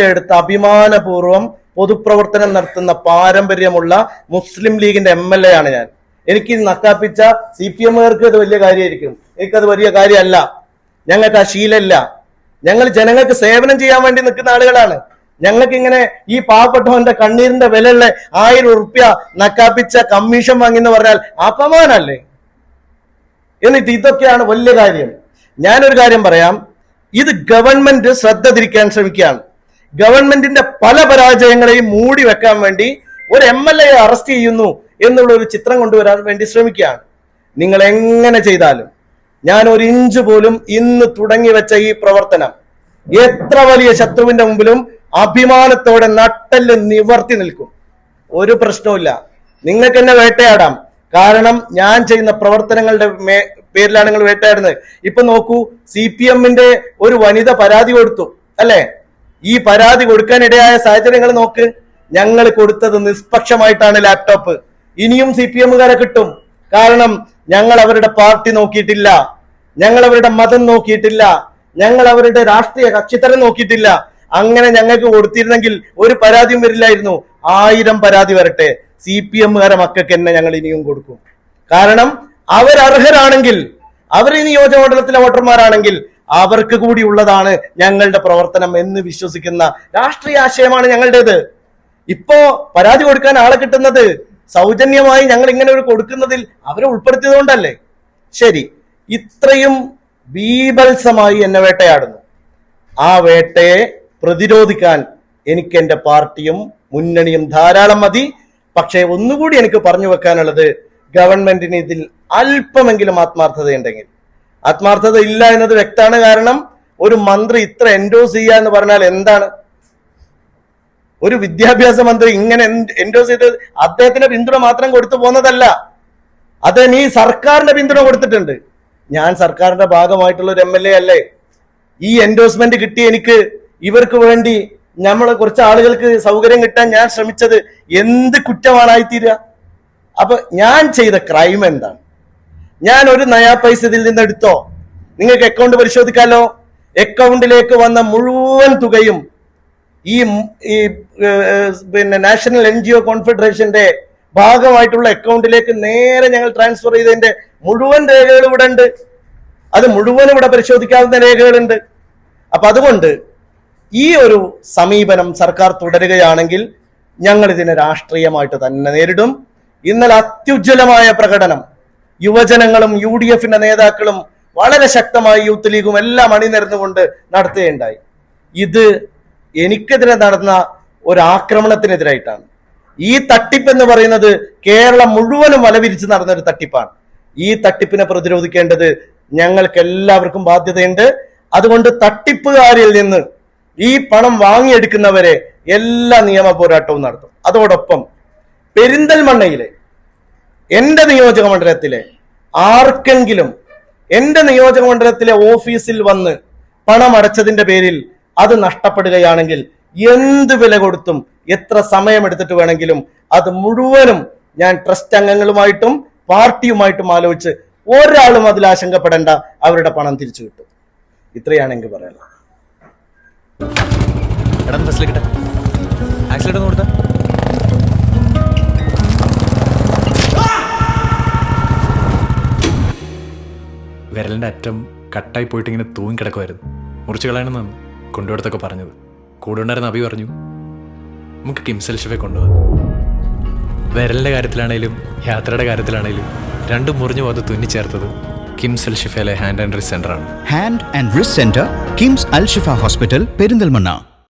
എടുത്ത് അഭിമാനപൂർവം പൊതുപ്രവർത്തനം നടത്തുന്ന പാരമ്പര്യമുള്ള മുസ്ലിം ലീഗിന്റെ എം എൽ എ ആണ് ഞാൻ. എനിക്ക് നക്കാപ്പിച്ച സി പി എമ്മുകാർക്ക് അത് വലിയ കാര്യമായിരിക്കും. എനിക്കത് വലിയ കാര്യമല്ല. ഞങ്ങൾക്ക് ആ ശീലമല്ല. ഞങ്ങൾ ജനങ്ങൾക്ക് സേവനം ചെയ്യാൻ വേണ്ടി നിൽക്കുന്ന ആളുകളാണ്. ഞങ്ങൾക്ക് ഇങ്ങനെ ഈ പാവപ്പെട്ടവന്റെ കണ്ണീരിന്റെ വിലയുള്ള ആയിരം ഉറുപ്യ നക്കാപ്പിച്ച കമ്മീഷൻ വാങ്ങി എന്ന് പറഞ്ഞാൽ അപമാനല്ലേ എന്നിട്ട് ഇതൊക്കെയാണ് വലിയ കാര്യം. ഞാനൊരു കാര്യം പറയാം. ഇത് ഗവൺമെന്റ് ശ്രദ്ധ തിരിക്കാൻ ശ്രമിക്കുകയാണ്. ഗവൺമെന്റിന്റെ പല പരാജയങ്ങളെയും മൂടി വെക്കാൻ വേണ്ടി ഒരു എം എൽ എ അറസ്റ്റ് ചെയ്യുന്നു എന്നുള്ള ഒരു ചിത്രം കൊണ്ടുവരാൻ വേണ്ടി ശ്രമിക്കുകയാണ്. നിങ്ങൾ എങ്ങനെ ചെയ്താലും ഞാൻ ഒരു ഇഞ്ച് പോലും ഇന്ന് തുടങ്ങി വെച്ച ഈ പ്രവർത്തനം എത്ര വലിയ ശത്രുവിന്റെ മുമ്പിലും അഭിമാനത്തോടെ നട്ടൽ നിവർത്തി നിൽക്കും. ഒരു പ്രശ്നവുമില്ല. നിങ്ങൾക്ക് എന്നെ വേട്ടയാടാം. കാരണം ഞാൻ ചെയ്യുന്ന പ്രവർത്തനങ്ങളുടെ മേ പേരിലാണ് നിങ്ങൾ വേട്ടയാടുന്നത്. ഇപ്പൊ നോക്കൂ സി പി എമ്മിന്റെ ഒരു വനിത പരാതി കൊടുത്തു അല്ലെ? ഈ പരാതി കൊടുക്കാനിടയായ സാഹചര്യങ്ങൾ നോക്ക്. ഞങ്ങൾ കൊടുത്തത് നിഷ്പക്ഷമായിട്ടാണ് ലാപ്ടോപ്പ്. ഇനിയും സി പി എമ്മുകാരെ കിട്ടും. കാരണം ഞങ്ങൾ അവരുടെ പാർട്ടി നോക്കിയിട്ടില്ല. ഞങ്ങൾ അവരുടെ മതം നോക്കിയിട്ടില്ല. ഞങ്ങൾ അവരുടെ രാഷ്ട്രീയ കക്ഷിത്തരം നോക്കിയിട്ടില്ല. അങ്ങനെ ഞങ്ങൾക്ക് കൊടുത്തിരുന്നെങ്കിൽ ഒരു പരാതിയും വരില്ലായിരുന്നു. ആയിരം പരാതി വരട്ടെ. സി പി എമ്മുകാരെ മക്കൾക്ക് തന്നെ ഞങ്ങൾ ഇനിയും കൊടുക്കും. കാരണം അവരർഹരാണെങ്കിൽ അവർ ഈ നിയോജകമണ്ഡലത്തിലെ വോട്ടർമാരാണെങ്കിൽ അവർക്ക് കൂടി ഉള്ളതാണ് ഞങ്ങളുടെ പ്രവർത്തനം എന്ന് വിശ്വസിക്കുന്ന രാഷ്ട്രീയ ആശയമാണ് ഞങ്ങളുടേത്. ഇപ്പോ പരാതി കൊടുക്കാൻ ആളെ കിട്ടുന്നത് സൗജന്യമായി ഞങ്ങൾ ഇങ്ങനെ ഒരു കൊടുക്കുന്നതിൽ അവരെ ഉൾപ്പെടുത്തിയതുകൊണ്ടല്ലേ? ശരി ഇത്രയും ബീഭത്സമായി എന്നെ വേട്ടയാടുന്നു. ആ വേട്ടയെ പ്രതിരോധിക്കാൻ എനിക്ക് എന്റെ പാർട്ടിയും മുന്നണിയും ധാരാളം മതി. പക്ഷേ ഒന്നുകൂടി എനിക്ക് പറഞ്ഞു വെക്കാനുള്ളത് ഗവൺമെന്റിന് ഇതിൽ അല്പമെങ്കിലും ആത്മാർത്ഥതയുണ്ടെങ്കിൽ. ആത്മാർത്ഥത ഇല്ല എന്നത് വ്യക്തമാണ് കാരണം ഒരു മന്ത്രി ഇത്ര എൻഡോസ് ചെയ്യുക എന്ന് പറഞ്ഞാൽ എന്താണ്? ഒരു വിദ്യാഭ്യാസ മന്ത്രി ഇങ്ങനെ എൻഡോസ് ചെയ്ത് അദ്ദേഹത്തിന്റെ പിന്തുണ മാത്രം കൊടുത്തു പോന്നതല്ല. അദ്ദേഹം ഈ സർക്കാരിന്റെ പിന്തുണ കൊടുത്തിട്ടുണ്ട്. ഞാൻ സർക്കാരിന്റെ ഭാഗമായിട്ടുള്ള ഒരു എം എൽ എ അല്ലേ? ഈ എൻഡോസ്മെന്റ് കിട്ടി എനിക്ക് ഇവർക്ക് വേണ്ടി നമ്മളെ കുറച്ച് ആളുകൾക്ക് സൗകര്യം കിട്ടാൻ ഞാൻ ശ്രമിച്ചത് എന്ത് കുറ്റമാണായിത്തീരുക? അപ്പൊ ഞാൻ ചെയ്ത ക്രൈം എന്താണ്? ഞാൻ ഒരു നയാ പൈസ ഇതിൽ നിന്ന് എടുത്തോ നിങ്ങൾക്ക് അക്കൗണ്ട് പരിശോധിക്കാലോ? അക്കൗണ്ടിലേക്ക് വന്ന മുഴുവൻ തുകയും ഈ ഈ പിന്നെ നാഷണൽ എൻ ജി ഒ കോൺഫെഡറേഷന്റെ ഭാഗമായിട്ടുള്ള അക്കൗണ്ടിലേക്ക് നേരെ ഞങ്ങൾ ട്രാൻസ്ഫർ ചെയ്തതിന്റെ മുഴുവൻ രേഖകൾ ഇവിടെ ഉണ്ട്. അത് മുഴുവൻ ഇവിടെ പരിശോധിക്കാവുന്ന രേഖകളുണ്ട്. അപ്പൊ അതുകൊണ്ട് ഈ ഒരു സമീപനം സർക്കാർ തുടരുകയാണെങ്കിൽ ഞങ്ങൾ ഇതിനെ രാഷ്ട്രീയമായിട്ട് തന്നെ നേരിടും. ഇന്നലെ അത്യുജ്വലമായ പ്രകടനം യുവജനങ്ങളും യു ഡി എഫിന്റെ നേതാക്കളും വളരെ ശക്തമായി യൂത്ത് ലീഗും എല്ലാം അണിനിരന്നുകൊണ്ട് നടത്തുകയുണ്ടായി. ഇത് എനിക്കെതിരെ നടന്ന ഒരു ആക്രമണത്തിനെതിരായിട്ടാണ് ഈ തട്ടിപ്പ് എന്ന് പറയുന്നത് കേരളം മുഴുവനും വലവിരിച്ച് നടന്ന ഒരു തട്ടിപ്പാണ്. ഈ തട്ടിപ്പിനെ പ്രതിരോധിക്കേണ്ടത് ഞങ്ങൾക്ക് എല്ലാവർക്കും ബാധ്യതയുണ്ട്. അതുകൊണ്ട് തട്ടിപ്പുകാരിൽ നിന്ന് ഈ പണം വാങ്ങിയെടുക്കുന്നവരെ എല്ലാ നിയമ പോരാട്ടവും നടത്തും. അതോടൊപ്പം പെരിന്തൽമണ്ണയിലെ എന്റെ നിയോജക മണ്ഡലത്തിലെ ആർക്കെങ്കിലും എന്റെ നിയോജക മണ്ഡലത്തിലെ ഓഫീസിൽ വന്ന് പണം അടച്ചതിന്റെ പേരിൽ അത് നഷ്ടപ്പെടുകയാണെങ്കിൽ എന്ത് വില കൊടുത്തും എത്ര സമയമെടുത്തിട്ട് വേണമെങ്കിലും അത് മുഴുവനും ഞാൻ ട്രസ്റ്റ് അംഗങ്ങളുമായിട്ടും പാർട്ടിയുമായിട്ടും ആലോചിച്ച് ഒരാളും അതിൽ ആശങ്കപ്പെടേണ്ട. അവരുടെ പണം തിരിച്ചു കിട്ടും. ഇത്രയാണ് എനിക്ക് പറയാനുള്ളത്. വിരലിന്റെ അറ്റം കട്ടായി പോയിട്ട് ഇങ്ങനെ തൂങ്ങി കിടക്കുമായിരുന്നു മുറിച്ച് കളയണമെന്നാണ് കൊണ്ടുപോയിടത്തൊക്കെ പറഞ്ഞത്. കൂടെ ഉണ്ടായിരുന്ന അഭി പറഞ്ഞു നമുക്ക് കിംസൽ കൊണ്ടുപോകാം വിരലിന്റെ കാര്യത്തിലാണേലും യാത്രയുടെ കാര്യത്തിലാണേലും രണ്ടും മുറിഞ്ഞു പോകാതെ തുന്നിച്ചേർത്തത് കിംസൽ ഷിഫയിലെ hand and wrist സെന്ററാണ് hand and wrist centre KIMS Al Shifa hospital Perinthalmanna